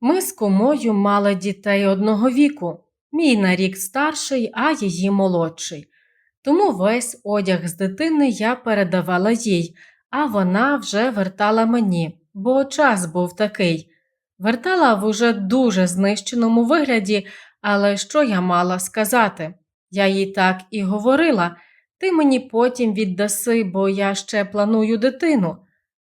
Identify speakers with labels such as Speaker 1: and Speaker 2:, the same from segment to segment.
Speaker 1: Ми з кумою мали дітей одного віку. Мій на рік старший, а її молодший. Тому весь одяг з дитини я передавала їй, а вона вже вертала мені, бо час був такий. Вертала в уже дуже знищеному вигляді, але що я мала сказати? Я їй так і говорила ти мені потім віддаси, бо я ще планую дитину.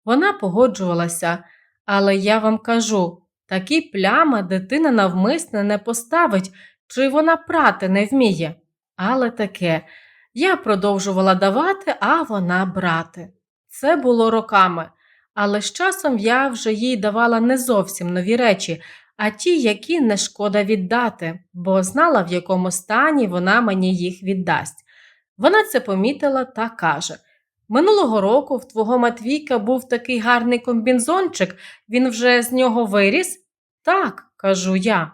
Speaker 1: Вона погоджувалася, але я вам кажу такі плями дитина навмисне не поставить, чи вона прати не вміє. Але таке, я продовжувала давати, а вона брати. Це було роками, але з часом я вже їй давала не зовсім нові речі, а ті, які не шкода віддати, бо знала, в якому стані вона мені їх віддасть. Вона це помітила та каже: Минулого року в твого Матвійка був такий гарний комбінзончик, він вже з нього виріс? Так, кажу я.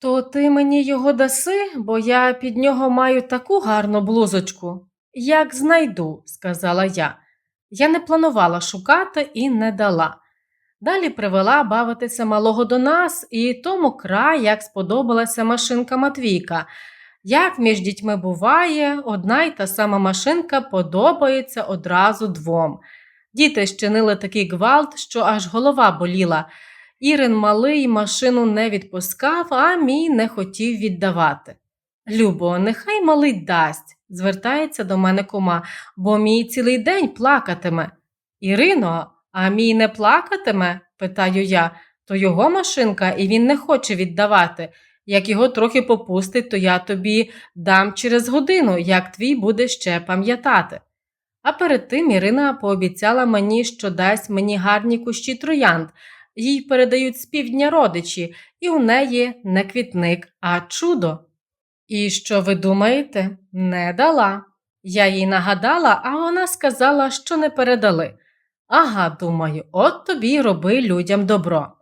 Speaker 1: То ти мені його даси, бо я під нього маю таку гарну блузочку. Як знайду, сказала я. Я не планувала шукати і не дала. Далі привела бавитися малого до нас, і тому край, як сподобалася машинка Матвійка. Як між дітьми буває, одна й та сама машинка подобається одразу двом. Діти щинили такий гвалт, що аж голова боліла. Ірин малий машину не відпускав, а мій не хотів віддавати. Любо, нехай малий дасть, звертається до мене кума, бо мій цілий день плакатиме. Ірино, а мій не плакатиме? питаю я, то його машинка, і він не хоче віддавати. Як його трохи попустить, то я тобі дам через годину, як твій буде ще пам'ятати. А перед тим Ірина пообіцяла мені, що дасть мені гарні кущі троянд, їй передають з півдня родичі, і у неї не квітник, а чудо. І що ви думаєте, не дала. Я їй нагадала, а вона сказала, що не передали. Ага, думаю, от тобі роби людям добро.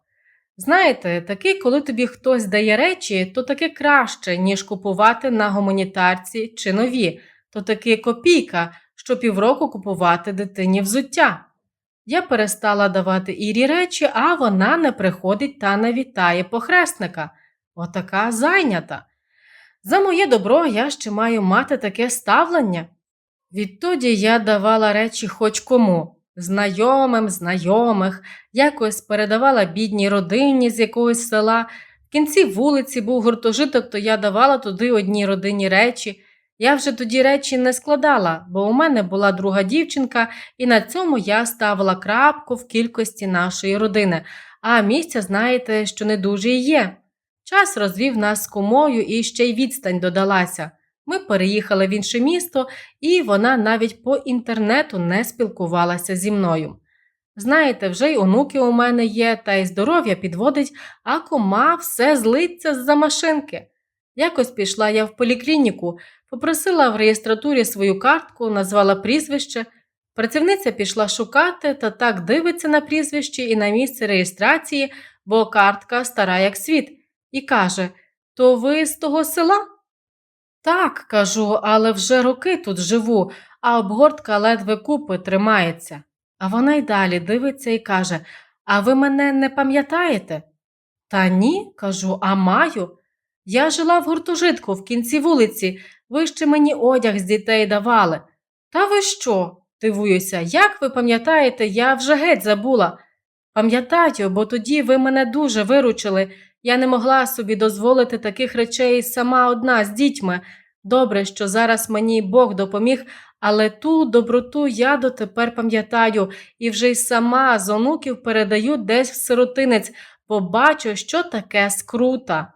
Speaker 1: Знаєте, таки, коли тобі хтось дає речі, то таки краще, ніж купувати на гуманітарці чи нові, то таки копійка, що півроку купувати дитині взуття. Я перестала давати Ірі речі, а вона не приходить та не вітає похресника. Отака зайнята. За моє добро я ще маю мати таке ставлення. Відтоді я давала речі хоч кому знайомим, знайомих, якось передавала бідній родині з якогось села. В кінці вулиці був гуртожиток, то я давала туди одній родині речі. Я вже тоді речі не складала, бо у мене була друга дівчинка, і на цьому я ставила крапку в кількості нашої родини. А місця, знаєте, що не дуже і є. Час розвів нас з кумою і ще й відстань додалася. Ми переїхали в інше місто, і вона навіть по інтернету не спілкувалася зі мною. Знаєте, вже й онуки у мене є, та й здоров'я підводить, а кума все злиться з-за машинки. Якось пішла я в поліклініку, попросила в реєстратурі свою картку, назвала прізвище. Працівниця пішла шукати та так дивиться на прізвище і на місце реєстрації, бо картка стара як світ, і каже: То ви з того села? Так, кажу, але вже роки тут живу, а обгортка ледве купи тримається. А вона й далі дивиться і каже: А ви мене не пам'ятаєте? Та ні, кажу, а маю. Я жила в гуртожитку в кінці вулиці, ви ще мені одяг з дітей давали. Та ви що? дивуюся, як ви пам'ятаєте, я вже геть забула. Пам'ятаю, бо тоді ви мене дуже виручили. Я не могла собі дозволити таких речей сама одна з дітьми. Добре, що зараз мені Бог допоміг, але ту доброту я дотепер пам'ятаю і вже й сама з онуків передаю десь в сиротинець, побачу, що таке скрута.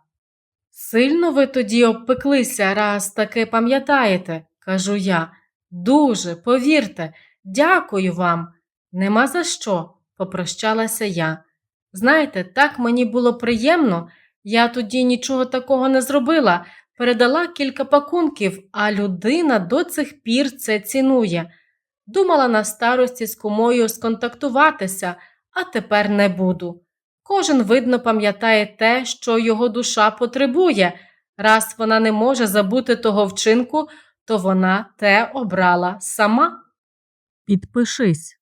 Speaker 1: Сильно ви тоді обпеклися, раз таке пам'ятаєте, кажу я. Дуже, повірте, дякую вам. Нема за що, попрощалася я. Знаєте, так мені було приємно, я тоді нічого такого не зробила, передала кілька пакунків, а людина до цих пір це цінує. Думала на старості з кумою сконтактуватися, а тепер не буду. Кожен, видно, пам'ятає те, що його душа потребує. Раз вона не може забути того вчинку, то вона те обрала сама.
Speaker 2: Підпишись.